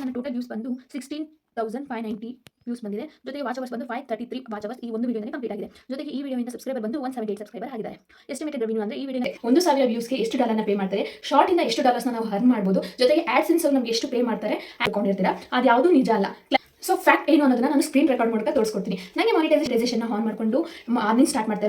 ನನ್ನ total views ಬಂದು sixteen thousand five ninety views ಬಂದಿದೆ. ಜೊತೆಗೆ ವಾಚ್ ಅವರ್ಸ್ ಬಂದು five thirty three watch hours ಈ ಒಂದು ವಿಡಿಯೋನೇ ಕಂಪ್ಲೀಟ್ ಆಗಿದೆ. ಜೊತೆಗೆ ಈ ವಿಡಿಯೋಯಿಂದ ಸಬ್ಸ್ಕ್ರೈಬರ್ ಬಂದು ಒನ್ ಸೆವೆಂಟಿ ಏಟ್ ಸಬ್ಸ್ಕ್ರೈಬರ್ ಆಗಿದ್ದಾರೆ. ಎಸ್ಟಿಮೇಟೆಡ್ ರೆವಿನ್ಯೂ ಅಂದರೆ ಈ ವಿಡಿಯೋ ಒಂದು ಸಾವಿರ ವ್ಯೂಸ್ಗೆ ಎಷ್ಟು ಡಾಲರ್ನ ಪೇ ಮಾಡ್ತಾರೆ? ಶಾರ್ಟ್ ಇಂದ ಎಷ್ಟು ಡಾಲರ್ಸ್ನ ನಾವು ಅರ್ನ್ ಮಾಡ್ಬೋದು? ಜೊತೆಗೆ ಆಡ್ಸೆನ್ಸ್ ನಮಗೆ ಎಷ್ಟು ಪೇ ಮಾಡ್ತಾರೆ? ಹಾಕೊಂಡಿರ್ತೀರಾ? ಅದು ಯಾವುದೂ ನಿಜ ಅಲ್ಲ. ಸೊ ಫ್ಯಾಕ್ಟ್ ಏನು ಅನ್ನೋದನ್ನ ನಾನು ಸ್ಕ್ರೀನ್ ರೆಕಾರ್ಡ್ ಮೂಲಕ ತೋರಿಸ್ಕೊಡ್ತೀನಿ. ನನಗೆ ಮಾನಿಟೈಸೇಷನ್ ಆನ್ ಮಾಡಿಕೊಂಡು ಅರ್ನಿಂಗ್ ಸ್ಟಾರ್ಟ್ ಮಾಡ್ತಾ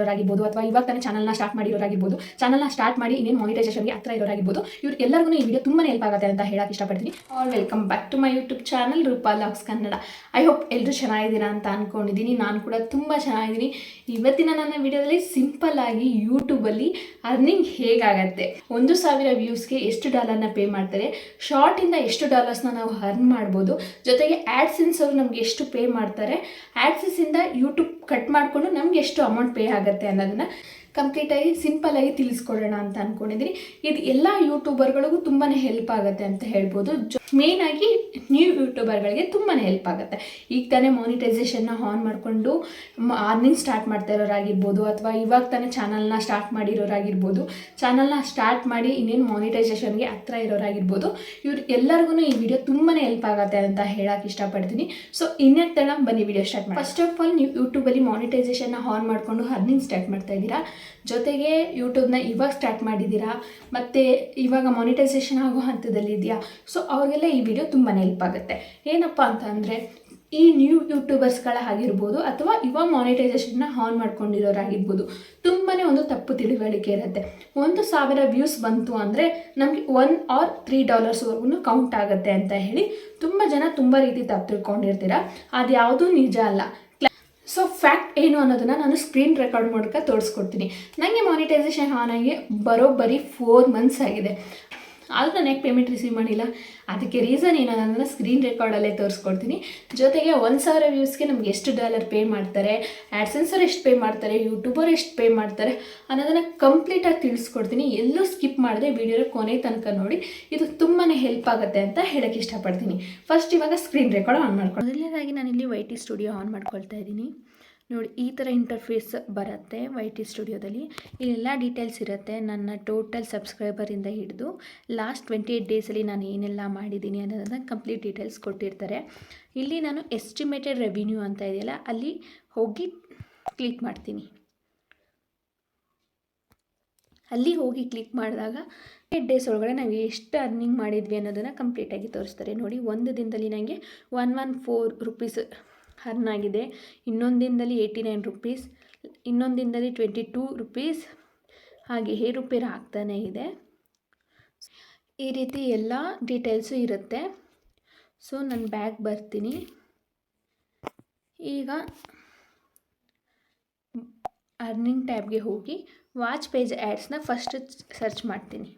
ಅಥವಾ ಇವಾಗ ತಾನೇ ಚಾನಲ್ನ ಸ್ಟಾರ್ಟ್ ಮಾಡಿರೋರಾಗಿರ್ಬೋದು ಚಾನಲ್ನ ಸ್ಟಾರ್ಟ್ ಮಾಡಿ ಇನ್ನೇನು ಮಾನಿಟೈಸೇಷನ್ಗೆ ಹತ್ರ ಇರೋರಾಗಿರ್ಬೋದು, ಇವ್ರು ಎಲ್ಲರಿಗೂ ಈ ವಿಡಿಯೋ ತುಂಬಾ ಹೆಲ್ಪ್ ಆಗುತ್ತೆ ಅಂತ ಹೇಳಕ್ಕೆ ಇಷ್ಟಪಡ್ತೀನಿ. All welcome back to my YouTube channel Roopa LOX Kannada I hope ಎಲ್ಲರೂ ಚೆನ್ನಾಗಿದ್ದೀರಾ ಅಂತ ಅನ್ಕೊಂಡಿದ್ದೀನಿ. ನಾನು ಕೂಡ ತುಂಬ ಚೆನ್ನಾಗಿದ್ದೀನಿ. ಇವತ್ತಿನ ನನ್ನ ವಿಡಿಯೋದಲ್ಲಿ ಸಿಂಪಲ್ ಆಗಿ ಯೂಟ್ಯೂಬಲ್ಲಿ ಅರ್ನಿಂಗ್ ಹೇಗಾಗತ್ತೆ? ಒಂದು ಸಾವಿರ ವ್ಯೂಸ್ಗೆ ಎಷ್ಟು ಡಾಲರ್ನ ಪೇ ಮಾಡ್ತಾರೆ? ಶಾರ್ಟಿಂದ ಎಷ್ಟು ಡಾಲರ್ಸ್ನ ನಾವು ಅರ್ನ್ ಮಾಡ್ಬೋದು? ಜೊತೆಗೆ ಆ್ಯಡ್ಸೆನ್ಸ್ ಅವರು ನಮ್ಗೆ ಎಷ್ಟು ಪೇ ಮಾಡ್ತಾರೆ ಆ್ಯಡ್ಸೆನ್ಸಿಂದ ಯೂಟ್ಯೂಬ್ ಕಟ್ ಮಾಡಿಕೊಂಡು ನಮ್ಗೆ ಎಷ್ಟು ಅಮೌಂಟ್ ಪೇ ಆಗುತ್ತೆ ಕಂಪ್ಲೀಟ್ ಕಂಪ್ಲೀಟಾಗಿ ಸಿಂಪಲ್ ಆಗಿ ತಿಳಿಸ್ಕೊಡೋಣ ಅಂತ ಅಂದ್ಕೊಂಡಿದ್ದೀನಿ ಇದು ಎಲ್ಲ ಯೂಟ್ಯೂಬರ್ಗಳಿಗೂ ತುಂಬಾ ಹೆಲ್ಪ್ ಆಗುತ್ತೆ ಅಂತ ಹೇಳ್ಬೋದು. ಮೇನ್ ಆಗಿ ನ್ಯೂ ಯೂಟ್ಯೂಬರ್ಗಳಿಗೆ ತುಂಬಾ ಹೆಲ್ಪ್ ಆಗುತ್ತೆ. ಈಗ ತಾನೇ ಮಾನಿಟೈಸೇಷನ್ನ ಆನ್ ಮಾಡಿಕೊಂಡು ಅರ್ನಿಂಗ್ ಸ್ಟಾರ್ಟ್ ಮಾಡ್ತಾ ಇರೋರಾಗಿರ್ಬೋದು ಅಥವಾ ಇವಾಗ ತಾನೇ ಚಾನಲ್ನ ಸ್ಟಾರ್ಟ್ ಮಾಡಿರೋರಾಗಿರ್ಬೋದು ಚಾನಲ್ನ ಸ್ಟಾರ್ಟ್ ಮಾಡಿ ಇನ್ನೇನು ಮಾನಿಟೈಸೇಷನ್ಗೆ ಹತ್ರ ಇರೋರಾಗಿರ್ಬೋದು, ಇವ್ರು ಎಲ್ಲರಿಗೂ ಈ ವಿಡಿಯೋ ತುಂಬಾ ಹೆಲ್ಪ್ ಆಗುತ್ತೆ ಅಂತ ಹೇಳಕ್ಕೆ ಇಷ್ಟಪಡ್ತೀನಿ. ಸೊ ಇನ್ನೇ ತಡ ಬನ್ನಿ ವಿಡಿಯೋ ಸ್ಟಾರ್ಟ್ ಮಾಡಿ ಫಸ್ಟ್ ಆಫ್ ಆಲ್ ನೀವು ಯೂಟ್ಯೂಬಲ್ಲಿ ಮಾನಿಟೈಸೇಷನ್ನ ಆನ್ ಮಾಡಿಕೊಂಡು ಅರ್ನಿಂಗ್ ಸ್ಟಾರ್ಟ್ ಮಾಡ್ತಾ ಇದ್ದೀರಾ. ಜೊತೆಗೆ ಯೂಟ್ಯೂಬ್ನ ಇವಾಗ ಸ್ಟಾರ್ಟ್ ಮಾಡಿದ್ದೀರಾ. ಮತ್ತು ಇವಾಗ ಮಾನಿಟೈಸೇಷನ್ ಆಗೋ ಹಂತದಲ್ಲಿ ಇದೆಯಾ ಸೊ ಅವ್ರಿಗೆಲ್ಲ ಈ ವಿಡಿಯೋ ತುಂಬಾ ಹೆಲ್ಪ್ ಆಗುತ್ತೆ. ಏನಪ್ಪ ಅಂತ ಅಂದರೆ, ಈ ನ್ಯೂ ಯೂಟ್ಯೂಬರ್ಸ್ಗಳ ಆಗಿರ್ಬೋದು ಅಥವಾ ಇವಾಗ ಮಾನಿಟೈಸೇಷನ್ನ ಆನ್ ಮಾಡ್ಕೊಂಡಿರೋರಾಗಿರ್ಬೋದು ತುಂಬಾ ಒಂದು ತಪ್ಪು ತಿಳುವಳಿಕೆ ಇರುತ್ತೆ. ಒಂದು ಸಾವಿರ ವ್ಯೂಸ್ ಬಂತು ಅಂದರೆ ನಮಗೆ ಒನ್ ಆರ್ ತ್ರೀ ಡಾಲರ್ಸ್ವರೆಗೂ ಕೌಂಟ್ ಆಗುತ್ತೆ ಅಂತ ಹೇಳಿ ತುಂಬ ಜನ ತುಂಬ ರೀತಿ ತಪ್ಪು ತಿಳ್ಕೊಂಡಿರ್ತೀರ? ಅದು ಯಾವುದೂ ನಿಜ ಅಲ್ಲ. ಸೊ ಫ್ಯಾಕ್ಟ್ ಏನು ಅನ್ನೋದನ್ನು ನಾನು ಸ್ಕ್ರೀನ್ ರೆಕಾರ್ಡ್ ಮೂಲಕ ತೋರಿಸ್ಕೊಡ್ತೀನಿ. ನನಗೆ ಮಾನಿಟೈಸೇಷನ್ ಆನ್ ಆಗಿ ಬರೋಬ್ಬರಿ ಫೋರ್ ಮಂತ್ಸ್ ಆಗಿದೆ. ಆದರೂ ನನಗೆ ಪೇಮೆಂಟ್ ರಿಸೀವ್ ಮಾಡಿಲ್ಲ. ಅದಕ್ಕೆ ರೀಸನ್ ಏನು ಅನ್ನೋದನ್ನು ಸ್ಕ್ರೀನ್ ರೆಕಾರ್ಡಲ್ಲೇ ತೋರಿಸ್ಕೊಡ್ತೀನಿ. ಜೊತೆಗೆ ಒಂದು ಸಾವಿರ ವ್ಯೂಸ್ಗೆ ನಮ್ಗೆ ಎಷ್ಟು ಡಾಲರ್ ಪೇ ಮಾಡ್ತಾರೆ ಆ್ಯಡ್ಸೆನ್ಸರ್ ಎಷ್ಟು ಪೇ ಮಾಡ್ತಾರೆ ಯೂಟ್ಯೂಬರ್ ಎಷ್ಟು ಪೇ ಮಾಡ್ತಾರೆ ಅನ್ನೋದನ್ನು ಕಂಪ್ಲೀಟಾಗಿ ತಿಳಿಸ್ಕೊಡ್ತೀನಿ. ಎಲ್ಲೂ ಸ್ಕಿಪ್ ಮಾಡಿದೆ ವಿಡಿಯೋನ ಕೊನೆ ತನಕ ನೋಡಿ. ಇದು ತುಂಬಾ ಹೆಲ್ಪ್ ಆಗುತ್ತೆ ಅಂತ ಹೇಳೋಕ್ಕೆ ಇಷ್ಟಪಡ್ತೀನಿ. ಫಸ್ಟ್ ಇವಾಗ ಸ್ಕ್ರೀನ್ ರೆಕಾರ್ಡ್ ಆನ್ ಮಾಡ್ಕೊಂಡು ಮೊದಲನೇದಾಗಿ ನಾನಿಲ್ಲಿ ವೈ ಟಿ ಸ್ಟುಡಿಯೋ ಆನ್ ಮಾಡ್ಕೊಳ್ತಾ ಇದ್ದೀನಿ. ನೋಡಿ, ಈ ಥರ ಇಂಟರ್ಫೇಸ್ ಬರುತ್ತೆ ವೈ ಟಿ ಸ್ಟುಡಿಯೋದಲ್ಲಿ ಇಲ್ಲೆಲ್ಲ ಡೀಟೇಲ್ಸ್ ಇರುತ್ತೆ. ನನ್ನ ಟೋಟಲ್ ಸಬ್ಸ್ಕ್ರೈಬರಿಂದ ಹಿಡಿದು ಲಾಸ್ಟ್ ಟ್ವೆಂಟಿ ಏಯ್ಟ್ ಡೇಸಲ್ಲಿ ನಾನು ಏನೆಲ್ಲ ಮಾಡಿದ್ದೀನಿ ಅನ್ನೋದನ್ನು ಕಂಪ್ಲೀಟ್ ಡೀಟೇಲ್ಸ್ ಕೊಟ್ಟಿರ್ತಾರೆ. ಇಲ್ಲಿ ನಾನು ಎಸ್ಟಿಮೇಟೆಡ್ ರೆವಿನ್ಯೂ ಅಂತ ಇದೆಯಲ್ಲ, ಅಲ್ಲಿ ಹೋಗಿ ಕ್ಲಿಕ್ ಮಾಡ್ತೀನಿ. ಅಲ್ಲಿ ಹೋಗಿ ಕ್ಲಿಕ್ ಮಾಡಿದಾಗ ಏಟ್ ಡೇಸ್ ಒಳಗಡೆ ನಾವು ಎಷ್ಟು ಅರ್ನಿಂಗ್ ಮಾಡಿದ್ವಿ ಅನ್ನೋದನ್ನು ಕಂಪ್ಲೀಟಾಗಿ ತೋರಿಸ್ತಾರೆ. ನೋಡಿ, ಒಂದು ದಿನದಲ್ಲಿ ನನಗೆ one one four rupees earn ಆಗಿದೆ ಇನ್ನೊಂದು ದಿನದಲ್ಲಿ ಏಯ್ಟಿ ನೈನ್ ರುಪೀಸ್ ಇನ್ನೊಂದು ದಿನದಲ್ಲಿ ಟ್ವೆಂಟಿ ಟೂ ರುಪೀಸ್ ಹಾಗೆ ಏರುಪೇರು ಆಗ್ತಾನೇ ಇದೆ. ಈ ರೀತಿ ಎಲ್ಲ ಡೀಟೇಲ್ಸು ಇರುತ್ತೆ. ಸೊ ನಾನು ಬ್ಯಾಗ್ ಬರ್ತೀನಿ. ಈಗ ಅರ್ನಿಂಗ್ ಟ್ಯಾಬ್ಗೆ ಹೋಗಿ ವಾಚ್ ಪೇಜ್ ಆ್ಯಡ್ಸ್ನ ಫಸ್ಟ್ ಸರ್ಚ್ ಮಾಡ್ತೀನಿ.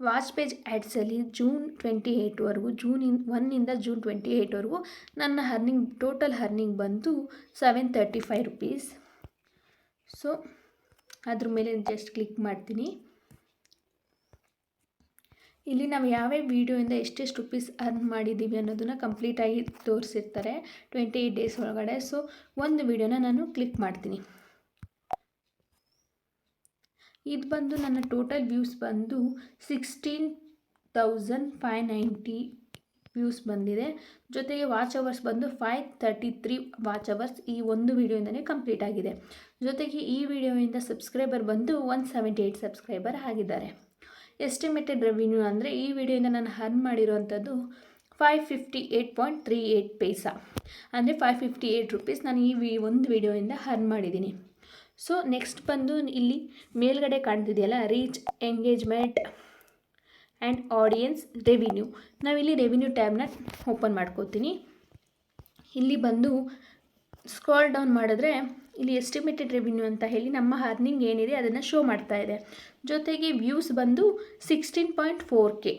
ವಾಚ್ ಪೇಜ್ ಆ್ಯಡ್ಸಲ್ಲಿ ಜೂನ್ ಟ್ವೆಂಟಿ ಏಯ್ಟ್ವರೆಗೂ ಜೂನ್ ಇನ್ ಒನ್ನಿಂದ ಜೂನ್ ಟ್ವೆಂಟಿ ಏಯ್ಟ್ವರೆಗೂ ನನ್ನ ಹರ್ನಿಂಗ್ ಟೋಟಲ್ ಹರ್ನಿಂಗ್ ಬಂತು seven thirty five rupees so ಅದ್ರ ಮೇಲೆ ಜಸ್ಟ್ ಕ್ಲಿಕ್ ಮಾಡ್ತೀನಿ. ಇಲ್ಲಿ ನಾವು ಯಾವ್ಯಾವ ವೀಡಿಯೋಯಿಂದ ಎಷ್ಟೆಷ್ಟು ರುಪೀಸ್ ಅರ್ನ್ ಮಾಡಿದ್ದೀವಿ ಅನ್ನೋದನ್ನು ಕಂಪ್ಲೀಟಾಗಿ ತೋರಿಸಿರ್ತಾರೆ ಟ್ವೆಂಟಿ ಏಯ್ಟ್ ಡೇಸ್ ಒಳಗಡೆ. ಸೊ ಒಂದು ವೀಡಿಯೋನ ನಾನು ಕ್ಲಿಕ್ ಮಾಡ್ತೀನಿ. ಇದು ಬಂದು ನನ್ನ ಟೋಟಲ್ ವ್ಯೂಸ್ ಬಂದು sixteen thousand five ninety views ಬಂದಿದೆ. ಜೊತೆಗೆ ವಾಚ್ ಅವರ್ಸ್ ಬಂದು five thirty three watch hours ಈ ಒಂದು ವೀಡಿಯೋಯಿಂದನೇ ಕಂಪ್ಲೀಟ್ ಆಗಿದೆ. ಜೊತೆಗೆ ಈ ವಿಡಿಯೋಯಿಂದ ಸಬ್ಸ್ಕ್ರೈಬರ್ ಬಂದು ಒನ್ ಸೆವೆಂಟಿ ಏಯ್ಟ್ ಸಬ್ಸ್ಕ್ರೈಬರ್ ಆಗಿದ್ದಾರೆ. ಎಸ್ಟಿಮೇಟೆಡ್ ರೆವಿನ್ಯೂ ಅಂದರೆ ಈ ವಿಡಿಯೋಯಿಂದ ನಾನು earn ಮಾಡಿರೋವಂಥದ್ದು five fifty eight point three eight paisa ಅಂದರೆ ಫೈವ್ ಫಿಫ್ಟಿ ಏಯ್ಟ್ ರುಪೀಸ್ ನಾನು ಈ ಒಂದು ವಿಡಿಯೋಯಿಂದ ಹರ್ನ್ ಮಾಡಿದ್ದೀನಿ. ಸೊ ನೆಕ್ಸ್ಟ್ ಬಂದು ಇಲ್ಲಿ ಮೇಲ್ಗಡೆ ಕಾಣ್ತಿದೆಯಲ್ಲ reach engagement and audience revenue ನಾವಿಲ್ಲಿ ರೆವಿನ್ಯೂ ಟ್ಯಾಬ್ನ ಓಪನ್ ಮಾಡ್ಕೋತೀನಿ. ಇಲ್ಲಿ ಬಂದು ಸ್ಕ್ರಾಲ್ ಡೌನ್ ಮಾಡಿದ್ರೆ ಇಲ್ಲಿ ಎಸ್ಟಿಮೇಟೆಡ್ ರೆವಿನ್ಯೂ ಅಂತ ಹೇಳಿ ನಮ್ಮ ಅರ್ನಿಂಗ್ ಏನಿದೆ ಅದನ್ನು ಶೋ ಮಾಡ್ತಾ ಇದೆ. ಜೊತೆಗೆ ವ್ಯೂಸ್ ಬಂದು sixteen point four K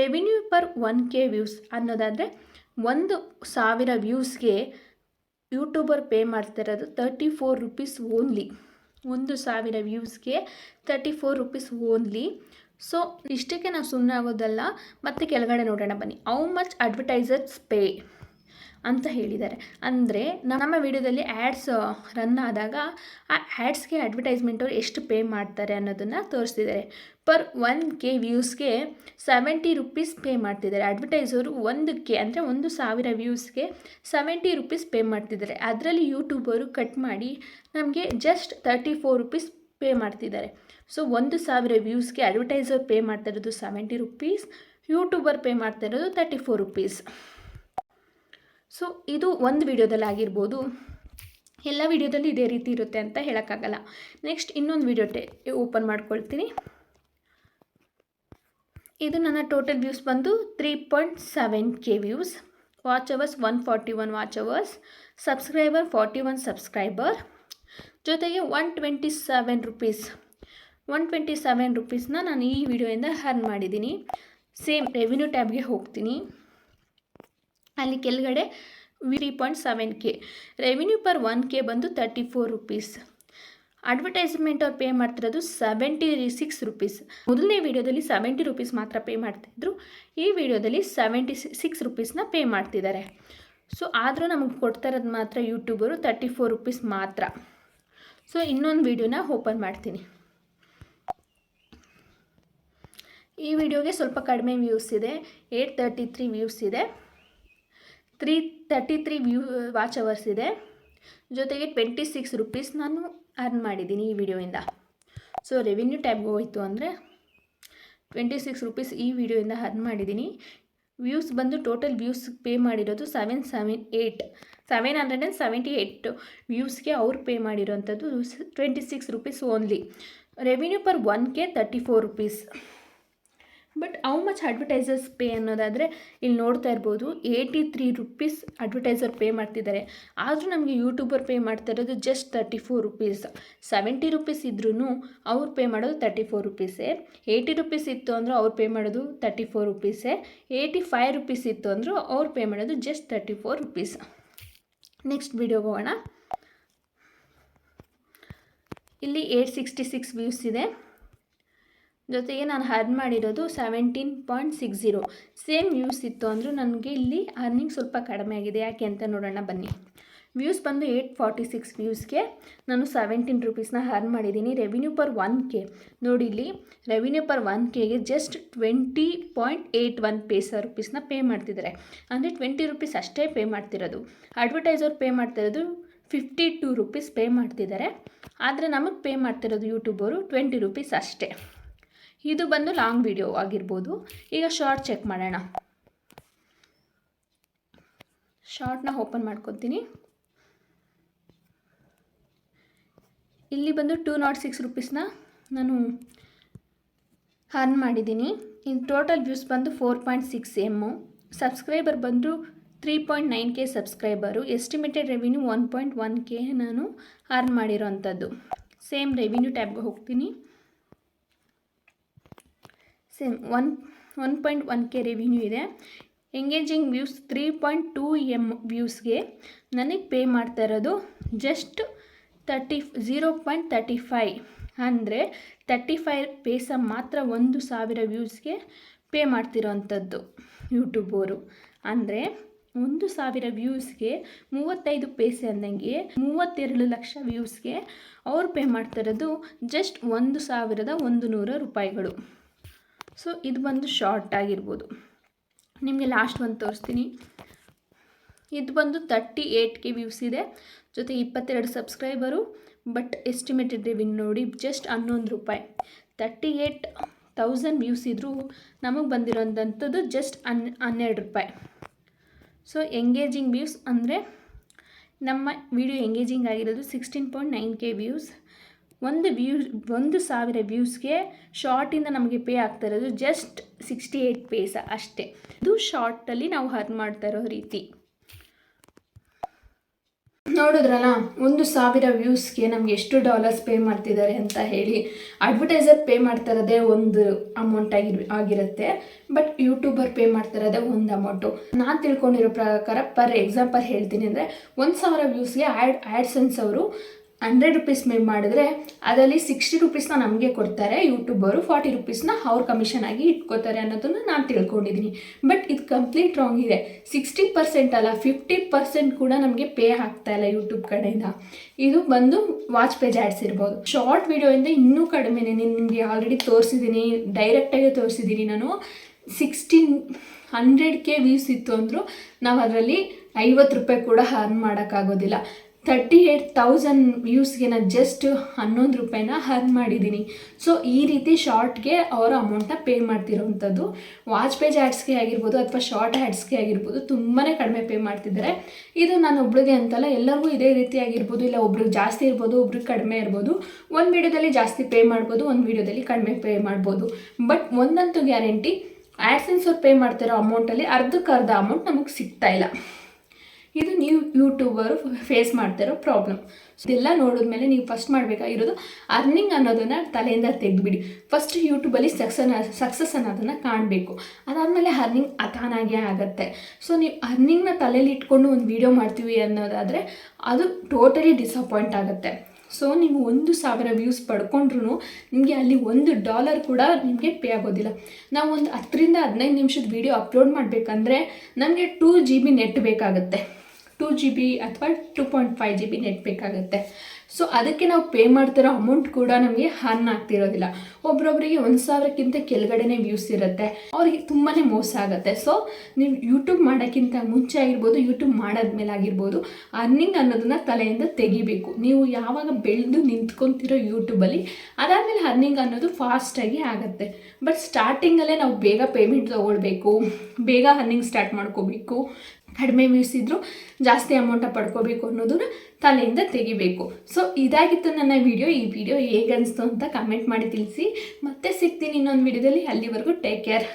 revenue per one K views ಅನ್ನೋದಾದರೆ ಒಂದು ಸಾವಿರ ವ್ಯೂಸ್ಗೆ ಯೂಟ್ಯೂಬರ್ ಪೇ ಮಾಡ್ತಿರೋದು ತರ್ಟಿ ಫೋರ್ ರುಪೀಸ್ ಓನ್ಲಿ ಒಂದು ಸಾವಿರ ವ್ಯೂಸ್ಗೆ thirty four rupees only so ಇಷ್ಟಕ್ಕೆ ನಾವು ಸುಮ್ಮನೆ ಆಗೋದಲ್ಲ, ಮತ್ತೆ ಕೆಳಗಡೆ ನೋಡೋಣ ಬನ್ನಿ. ಹೌ ಮಚ್ ಅಡ್ವರ್ಟೈಸರ್ಸ್ ಪೇ ಅಂತ ಹೇಳಿದ್ದಾರೆ. ಅಂದರೆ ನಮ್ಮ ವಿಡಿಯೋದಲ್ಲಿ ಆ್ಯಡ್ಸ್ ರನ್ ಆದಾಗ, ಆ ಆ್ಯಡ್ಸ್ಗೆ ಅಡ್ವರ್ಟೈಸ್ಮೆಂಟವ್ರು ಎಷ್ಟು ಪೇ ಮಾಡ್ತಾರೆ ಅನ್ನೋದನ್ನು ತೋರಿಸ್ತಿದ್ದಾರೆ ಪರ್ ಒನ್ ಕೆ ವ್ಯೂಸ್ಗೆ ಸೆವೆಂಟಿ ರುಪೀಸ್ ಪೇ ಮಾಡ್ತಿದ್ದಾರೆ. ಅಡ್ವರ್ಟೈಸರು ಒಂದು ಕೆ ಅಂದರೆ ಒಂದು ಸಾವಿರ ವ್ಯೂಸ್ಗೆ ಸೆವೆಂಟಿ ರುಪೀಸ್ ಪೇ ಮಾಡ್ತಿದ್ದಾರೆ. ಅದರಲ್ಲಿ ಯೂಟ್ಯೂಬರು ಕಟ್ ಮಾಡಿ ನಮಗೆ just thirty four rupees pay ಮಾಡ್ತಿದ್ದಾರೆ. ಸೊ ಒಂದು ಸಾವಿರ ವ್ಯೂಸ್ಗೆ ಅಡ್ವರ್ಟೈಸರ್ ಪೇ ಮಾಡ್ತಾ ಇರೋದು ಸೆವೆಂಟಿ ರುಪೀಸ್ ಯೂಟ್ಯೂಬರ್ ಪೇ ಮಾಡ್ತಾ ಇರೋದು ತರ್ಟಿ ಫೋರ್ ರುಪೀಸ್ ಸೊ ಇದು ಒಂದು ವಿಡಿಯೋದಲ್ಲಿ ಆಗಿರ್ಬೋದು. ಎಲ್ಲ ವಿಡಿಯೋದಲ್ಲಿ ಇದೇ ರೀತಿ ಇರುತ್ತೆ ಅಂತ ಹೇಳೋಕ್ಕಾಗಲ್ಲ. ನೆಕ್ಸ್ಟ್ ಇನ್ನೊಂದು ವಿಡಿಯೋ ಟೆ ಓಪನ್ ಮಾಡ್ಕೊಳ್ತೀನಿ. ಇದು ನನ್ನ ಟೋಟಲ್ ವ್ಯೂಸ್ ಬಂದು three point seven K views watch hours one forty one watch hours subscriber forty one subscriber ಜೊತೆಗೆ one twenty seven rupees one twenty seven ರುಪೀಸ್ನ ನಾನು ಈ ವಿಡಿಯೋಯಿಂದ ಹರ್ನ್ ಮಾಡಿದ್ದೀನಿ. ಸೇಮ್ ರೆವಿನ್ಯೂ ಟ್ಯಾಬ್ಗೆ ಹೋಗ್ತೀನಿ. ಅಲ್ಲಿ ಕೆಳಗಡೆ three point seven K revenue per one K ಬಂದು ತರ್ಟಿ ಫೋರ್ ರುಪೀಸ್ ಅಡ್ವರ್ಟೈಸ್ಮೆಂಟ್ ಅವ್ರು ಪೇ ಮಾಡ್ತಿರೋದು ಸೆವೆಂಟಿ ಸಿಕ್ಸ್ ರುಪೀಸ್ ಮೊದಲನೇ ವೀಡಿಯೋದಲ್ಲಿ ಸೆವೆಂಟಿ ರುಪೀಸ್ ಮಾತ್ರ ಪೇ ಮಾಡ್ತಿದ್ರು ಈ ವಿಡಿಯೋದಲ್ಲಿ ಸೆವೆಂಟಿ ಸಿಕ್ಸ್ ರುಪೀಸ್ನ ಪೇ ಮಾಡ್ತಿದ್ದಾರೆ. ಸೊ ಆದರೂ ನಮಗೆ ಕೊಡ್ತಾ ಇರೋದು ಮಾತ್ರ ಯೂಟ್ಯೂಬರು ತರ್ಟಿ ಫೋರ್ ರುಪೀಸ್ ಮಾತ್ರ. ಸೊ ಇನ್ನೊಂದು ವೀಡಿಯೋನ ಓಪನ್ ಮಾಡ್ತೀನಿ. ಈ ವಿಡಿಯೋಗೆ ಸ್ವಲ್ಪ ಕಡಿಮೆ ವ್ಯೂಸ್ ಇದೆ ಏಯ್ಟ್ ತರ್ಟಿ ತ್ರೀ ವ್ಯೂಸ್ ಇದೆ. Three thirty three view watch hours ಇದೆ. ಜೊತೆಗೆ ಟ್ವೆಂಟಿ ಸಿಕ್ಸ್ ರುಪೀಸ್ ನಾನು ಅರ್ನ್ ಮಾಡಿದ್ದೀನಿ ಈ ವಿಡಿಯೋಯಿಂದ ಸೊ ರೆವಿನ್ಯೂ ಟೈಪ್ ಹೋಯಿತು ಅಂದರೆ ಟ್ವೆಂಟಿ ಸಿಕ್ಸ್ ರುಪೀಸ್ ಈ ವಿಡಿಯೋಯಿಂದ ಅರ್ನ್ ಮಾಡಿದ್ದೀನಿ. ವ್ಯೂಸ್ ಬಂದು ಟೋಟಲ್ ವ್ಯೂಸ್ ಪೇ ಮಾಡಿರೋದು seven seven eight seven hundred and seventy eight ವ್ಯೂಸ್ಗೆ ಅವ್ರು pay ಮಾಡಿರೋಂಥದ್ದು twenty six rupees only revenue per one K thirty four rupees but how much advertisers pay ಅನ್ನೋದಾದರೆ ಇಲ್ಲಿ ನೋಡ್ತಾ ಇರ್ಬೋದು eighty three rupees advertiser pay ಮಾಡ್ತಿದ್ದಾರೆ. ಆದರೂ ನಮಗೆ YouTuber pay ಮಾಡ್ತಾ ಇರೋದು just thirty four rupees seventy rupees ಇದ್ರೂ ಅವ್ರು ಪೇ ಮಾಡೋದು ತರ್ಟಿ ಫೋರ್ ರುಪೀಸೇ ಏಯ್ಟಿ ರುಪೀಸ್ ಇತ್ತು ಅಂದರೂ ಅವ್ರು ಪೇ ಮಾಡೋದು ತರ್ಟಿ ಫೋರ್ ರುಪೀಸೇ ಏಯ್ಟಿ ಫೈವ್ ರುಪೀಸ್ ಇತ್ತು ಅಂದರೂ ಅವ್ರು ಪೇ ಮಾಡೋದು just thirty four rupees next ವಿಡಿಯೋಗೆ ಹೋಗೋಣ. ಇಲ್ಲಿ ಏಯ್ಟ್ ಸಿಕ್ಸ್ಟಿ ಸಿಕ್ಸ್ ವ್ಯೂಸ್ ಇದೆ. ಜೊತೆಗೆ ನಾನು ಹರ್ನ್ ಮಾಡಿರೋದು seventeen point six zero same views ಇತ್ತು ಅಂದರೂ ನನಗೆ ಇಲ್ಲಿ ಅರ್ನಿಂಗ್ ಸ್ವಲ್ಪ ಕಡಿಮೆ ಆಗಿದೆ. ಯಾಕೆ ಅಂತ ನೋಡೋಣ, ಬನ್ನಿ. ವ್ಯೂಸ್ ಬಂದು ಏಯ್ಟ್ ಫಾರ್ಟಿ ಸಿಕ್ಸ್ ವ್ಯೂಸ್ಗೆ ನಾನು ಸೆವೆಂಟೀನ್ ರುಪೀಸ್ನ ಹರ್ನ್ ಮಾಡಿದ್ದೀನಿ. ರೆವಿನ್ಯೂ ಪರ್ ಒನ್ ಕೆ ನೋಡಿ ಇಲ್ಲಿ revenue per one ಕೆಗೆ just twenty point eight one paise ರುಪೀಸ್ನ pay ಮಾಡ್ತಿದ್ದಾರೆ. ಅಂದರೆ ಟ್ವೆಂಟಿ ರುಪೀಸ್ ಅಷ್ಟೇ ಪೇ ಮಾಡ್ತಿರೋದು. ಅಡ್ವರ್ಟೈಸರ್ ಪೇ ಮಾಡ್ತಿರೋದು ಫಿಫ್ಟಿ ಟೂ ರುಪೀಸ್ ಪೇ ಮಾಡ್ತಿದ್ದಾರೆ. ಆದರೆ ನಮಗೆ ಪೇ ಮಾಡ್ತಿರೋದು ಯೂಟ್ಯೂಬರು ಟ್ವೆಂಟಿ ರುಪೀಸ್ ಅಷ್ಟೇ. ಇದು ಬಂದು ಲಾಂಗ್ ವಿಡಿಯೋ ಆಗಿರ್ಬೋದು. ಈಗ ಶಾರ್ಟ್ ಚೆಕ್ ಮಾಡೋಣ. ಶಾರ್ಟ್ನ ಓಪನ್ ಮಾಡ್ಕೊತೀನಿ. ಇಲ್ಲಿ ಬಂದು ಟೂ ನಾಟ್ ಸಿಕ್ಸ್ ರುಪೀಸ್ನ ನಾನು ಅರ್ನ್ ಮಾಡಿದ್ದೀನಿ. ಇನ್ನು ಟೋಟಲ್ ವ್ಯೂಸ್ ಬಂದು four point six M subscriber ಬಂದು three point nine K subscriber estimated revenue one point one K ನಾನು ಅರ್ನ್ ಮಾಡಿರೋ ಅಂಥದ್ದು ಸೇಮ್ ರೆವಿನ್ಯೂ ಟ್ಯಾಬ್ಗೆ ಹೋಗ್ತೀನಿ. Same one one point one K revenue ಇದೆ. Engaging views three point two M ವ್ಯೂಸ್ಗೆ ನನಗೆ pay ಮಾಡ್ತಾ ಇರೋದು just thirty zero point thirty five ಅಂದರೆ ತರ್ಟಿ ಫೈ ಪೇಸ ಮಾತ್ರ ಒಂದು ಸಾವಿರ ವ್ಯೂಸ್ಗೆ ಪೇ ಮಾಡ್ತಿರೋ ಅಂಥದ್ದು ಯೂಟ್ಯೂಬವರು ಅಂದರೆ ಒಂದು ಸಾವಿರ ವ್ಯೂಸ್ಗೆ ಮೂವತ್ತೈದು ಪೇಸೆ ಅಂದಂಗೆ ಮೂವತ್ತೆರಡು ಲಕ್ಷ ವ್ಯೂಸ್ಗೆ ಅವ್ರು ಪೇ ಮಾಡ್ತಿರೋದು ಜಸ್ಟ್ ಒಂದು ಸಾವಿರದ ಒಂದು ನೂರ ರೂಪಾಯಿಗಳು. ಸೊ ಇದು ಬಂದು ಶಾರ್ಟ್ ಆಗಿರ್ಬೋದು. ನಿಮಗೆ ಲಾಸ್ಟ್ ಒಂದು ತೋರಿಸ್ತೀನಿ. ಇದು ಬಂದು ತರ್ಟಿ ಏಯ್ಟ್ ಕೆ ವ್ಯೂಸ್ ಇದೆ. ಜೊತೆ ಇಪ್ಪತ್ತೆರಡು ಸಬ್ಸ್ಕ್ರೈಬರು ಬಟ್ ಎಸ್ಟಿಮೇಟೆಡ್ ರೆವಿನ್ಯೂ ನೋಡಿ ಜಸ್ಟ್ ಹನ್ನೊಂದು ರೂಪಾಯಿ. ತರ್ಟಿ ಏಯ್ಟ್ ತೌಸಂಡ್ ವ್ಯೂಸ್ ಇದ್ದರೂ ನಮಗೆ ಬಂದಿರೋಂಥದ್ದು ಜಸ್ಟ್ ಹನ್, ಹನ್ನೆರಡು ರೂಪಾಯಿ. ಸೊ ಎಂಗೇಜಿಂಗ್ ವ್ಯೂಸ್ ಅಂದರೆ ನಮ್ಮ ವಿಡಿಯೋ ಎಂಗೇಜಿಂಗ್ ಆಗಿರೋದು sixteen point nine K views ಒಂದು ವ್ಯೂ ಒಂದು ಸಾವಿರ ವ್ಯೂಸ್ಗೆ ಶಾರ್ಟಿಂದ ನಮಗೆ ಪೇ ಆಗ್ತಾ ಇರೋದು ಜಸ್ಟ್ ಸಿಕ್ಸ್ಟಿ ಏಯ್ಟ್ ಪೇಸ ಅಷ್ಟೇ. ಇದು ಶಾರ್ಟಲ್ಲಿ ನಾವು ಅರ್ನ್ ಮಾಡ್ತಾ ಇರೋ ರೀತಿ. ನೋಡಿದ್ರಲ್ಲ, ಒಂದು ಸಾವಿರ ವ್ಯೂಸ್ಗೆ ನಮ್ಗೆ ಎಷ್ಟು ಡಾಲರ್ಸ್ ಪೇ ಮಾಡ್ತಿದ್ದಾರೆ ಅಂತ ಹೇಳಿ ಅಡ್ವರ್ಟೈಸರ್ ಪೇ ಮಾಡ್ತಾ ಇರೋದೇ ಒಂದು ಅಮೌಂಟ್ ಆಗಿರ್, ಆಗಿರುತ್ತೆ. ಬಟ್ ಯೂಟ್ಯೂಬರ್ ಪೇ ಮಾಡ್ತಾ ಇರೋದೇ ಒಂದು ಅಮೌಂಟು ನಾನು ತಿಳ್ಕೊಂಡಿರೋ ಪ್ರಕಾರ ಪರ್ ಎಕ್ಸಾಂಪಲ್ ಹೇಳ್ತೀನಿ ಅಂದರೆ, ಒಂದು ಸಾವಿರ ವ್ಯೂಸ್ಗೆ ಆ್ಯಡ್ ಆ್ಯಡ್ಸನ್ಸ್ ಅವರು ಹಂಡ್ರೆಡ್ ರುಪೀಸ್ ಮೇ ಮಾಡಿದ್ರೆ, ಅದರಲ್ಲಿ ಸಿಕ್ಸ್ಟಿ ರುಪೀಸ್ನ ನಮಗೆ ಕೊಡ್ತಾರೆ, ಯೂಟ್ಯೂಬರು ಫಾರ್ಟಿ ರುಪೀಸ್ನ ಅವ್ರ ಕಮಿಷನ್ ಆಗಿ ಇಟ್ಕೋತಾರೆ ಅನ್ನೋದನ್ನು ನಾನು ತಿಳ್ಕೊಂಡಿದ್ದೀನಿ ಬಟ್ ಇದು ಕಂಪ್ಲೀಟ್ ರಾಂಗ್ ಇದೆ. ಸಿಕ್ಸ್ಟಿ ಪರ್ಸೆಂಟ್ ಅಲ್ಲ, ಫಿಫ್ಟಿ ಪರ್ಸೆಂಟ್ ಕೂಡ ನಮಗೆ ಪೇ ಆಗ್ತಾ ಇಲ್ಲ ಯೂಟ್ಯೂಬ್ ಕಡೆಯಿಂದ. ಇದು ಬಂದು ವಾಚ್ ಪೇಜ್ ಆ್ಯಡ್ಸ್ ಇರ್ಬೋದು. ಶಾರ್ಟ್ ವಿಡಿಯೋಯಿಂದ ಇನ್ನೂ ಕಡಿಮೆ ನಿಮಗೆ ಆಲ್ರೆಡಿ ತೋರಿಸಿದ್ದೀನಿ ಡೈರೆಕ್ಟಾಗಿ ತೋರಿಸಿದ್ದೀನಿ ನಾನು. ಸಿಕ್ಸ್ಟೀನ್ ಹಂಡ್ರೆಡ್ ಕೆ ವ್ಯೂಸ್ ಇತ್ತು ಅಂದರೂ ನಾವು ಅದರಲ್ಲಿ ಐವತ್ತು ರೂಪಾಯಿ ಕೂಡ ಅರ್ನ್ ಮಾಡೋಕ್ಕಾಗೋದಿಲ್ಲ ತರ್ಟಿ ಏಯ್ಟ್ ತೌಸಂಡ್ ವ್ಯೂಸ್ಗೆ ನಾನು ಜಸ್ಟ್ ಹನ್ನೊಂದು ರೂಪಾಯಿನ ಹರ್ನ್ ಮಾಡಿದ್ದೀನಿ ಸೊ ಈ ರೀತಿ ಶಾರ್ಟ್ಗೆ ಅವರು ಅಮೌಂಟ್ನ ಪೇ ಮಾಡ್ತಿರೋವಂಥದ್ದು ವಾಚ್ ಪೇಜ್ ಆ್ಯಡ್ಸ್ಗೆ ಆಗಿರ್ಬೋದು ಅಥವಾ ಶಾರ್ಟ್ ಆ್ಯಡ್ಸ್ಗೆ ಆಗಿರ್ಬೋದು ತುಂಬಾ ಕಡಿಮೆ ಪೇ ಮಾಡ್ತಿದ್ದಾರೆ. ಇದು ನಾನು ಒಬ್ಳಿಗೆ ಅಂತಲ್ಲ, ಎಲ್ಲರಿಗೂ ಇದೇ ರೀತಿ ಆಗಿರ್ಬೋದು. ಇಲ್ಲ, ಒಬ್ರಿಗೆ ಜಾಸ್ತಿ ಇರ್ಬೋದು, ಒಬ್ರಿಗೆ ಕಡಿಮೆ ಇರ್ಬೋದು. ಒಂದು ವೀಡಿಯೋದಲ್ಲಿ ಜಾಸ್ತಿ ಪೇ ಮಾಡ್ಬೋದು, ಒಂದು ವೀಡಿಯೋದಲ್ಲಿ ಕಡಿಮೆ ಪೇ ಮಾಡ್ಬೋದು. ಬಟ್ ಒಂದಂತೂ ಗ್ಯಾರಂಟಿ ಆ್ಯಡ್ಸೆನ್ಸ್ ಅವ್ರು ಪೇ ಮಾಡ್ತಿರೋ ಅಮೌಂಟಲ್ಲಿ ಅರ್ಧಕ್ಕೆ ಅರ್ಧ ಅಮೌಂಟ್ ನಮಗೆ ಸಿಗ್ತಾ ಇಲ್ಲ. ಇದು ನೀವು ಯೂಟ್ಯೂಬರು ಫೇಸ್ ಮಾಡ್ತಿರೋ ಪ್ರಾಬ್ಲಮ್. ಇದೆಲ್ಲ ನೋಡಿದ್ಮೇಲೆ ನೀವು ಫಸ್ಟ್ ಮಾಡಬೇಕಾಗಿರೋದು ಅರ್ನಿಂಗ್ ಅನ್ನೋದನ್ನು ತಲೆಯಿಂದ ತೆಗೆದುಬಿಡಿ. ಫಸ್ಟ್ ಯೂಟ್ಯೂಬಲ್ಲಿ ಸಕ್ಸಸ್ ಸಕ್ಸಸ್ ಅನ್ನೋದನ್ನು ಕಾಣಬೇಕು. ಅದಾದಮೇಲೆ ಅರ್ನಿಂಗ್ ಅತಾನಾಗೆ ಆಗುತ್ತೆ. ಸೊ ನೀವು ಅರ್ನಿಂಗ್ನ ತಲೆಯಲ್ಲಿ ಇಟ್ಕೊಂಡು ಒಂದು ವೀಡಿಯೋ ಮಾಡ್ತೀವಿ ಅನ್ನೋದಾದರೆ ಅದು ಟೋಟಲಿ ಡಿಸಪಾಯಿಂಟ್ ಆಗುತ್ತೆ. ಸೊ ನೀವು ಒಂದು ಸಾವಿರ ವ್ಯೂಸ್ ಪಡ್ಕೊಂಡ್ರೂ ನಿಮಗೆ ಅಲ್ಲಿ ಒಂದು ಡಾಲರ್ ಕೂಡ ನಿಮಗೆ ಪೇ ಆಗೋದಿಲ್ಲ. ನಾವು ಒಂದು ಹತ್ತರಿಂದ ಹದಿನೈದು ನಿಮಿಷದ ವೀಡಿಯೋ ಅಪ್ಲೋಡ್ ಮಾಡಬೇಕಂದ್ರೆ ನಮಗೆ ಟೂ ಜಿ ಬಿ ನೆಟ್ ಬೇಕಾಗುತ್ತೆ. ಟೂ ಜಿ ಬಿ ಅಥವಾ two point five G B net ಬೇಕಾಗುತ್ತೆ. ಸೊ ಅದಕ್ಕೆ ನಾವು ಪೇ ಮಾಡ್ತಿರೋ ಅಮೌಂಟ್ ಕೂಡ ನಮಗೆ ಹರ್ನ್ ಆಗ್ತಿರೋದಿಲ್ಲ. ಒಬ್ರೊಬ್ರಿಗೆ ಒಂದು ಸಾವಿರಕ್ಕಿಂತ ಕೆಳಗಡೆನೇ ವ್ಯೂಸ್ ಇರುತ್ತೆ. ಅವ್ರಿಗೆ ತುಂಬಾ ಮೋಸ ಆಗುತ್ತೆ. ಸೊ ನೀವು ಯೂಟ್ಯೂಬ್ ಮಾಡೋಕ್ಕಿಂತ ಮುಂಚೆ ಆಗಿರ್ಬೋದು ಯೂಟ್ಯೂಬ್ ಮಾಡಾದ್ಮೇಲೆ ಆಗಿರ್ಬೋದು ಅರ್ನಿಂಗ್ ಅನ್ನೋದನ್ನ ತಲೆಯಿಂದ ತೆಗಿಬೇಕು. ನೀವು ಯಾವಾಗ ಬೆಳೆದು ನಿಂತ್ಕೊತಿರೋ ಯೂಟ್ಯೂಬಲ್ಲಿ ಅದಾದಮೇಲೆ ಅರ್ನಿಂಗ್ ಅನ್ನೋದು ಫಾಸ್ಟಾಗಿ ಆಗುತ್ತೆ. ಬಟ್ ಸ್ಟಾರ್ಟಿಂಗಲ್ಲೇ ನಾವು ಬೇಗ ಪೇಮೆಂಟ್ ತೊಗೊಳ್ಬೇಕು, ಬೇಗ ಅರ್ನಿಂಗ್ ಸ್ಟಾರ್ಟ್ ಮಾಡ್ಕೋಬೇಕು ಕಡಿಮೆ ಮೀಸಿದ್ರು ಜಾಸ್ತಿ ಅಮೌಂಟ ಪಡ್ಕೋಬೇಕು ಅನ್ನೋದನ್ನ ತಲೆಯಿಂದ ತೆಗಿಬೇಕು. ಸೊ ಇದಾಗಿತ್ತು ನನ್ನ ವಿಡಿಯೋ ಈ ವಿಡಿಯೋ ಹೇಗೆ ಅನಿಸ್ತು ಅಂತ ಕಮೆಂಟ್ ಮಾಡಿ ತಿಳಿಸಿ. ಮತ್ತೆ ಸಿಗ್ತೀನಿ ಇನ್ನೊಂದು ವಿಡಿಯೋದಲ್ಲಿ ಅಲ್ಲಿವರೆಗೂ ಟೇಕ್ ಕೇರ್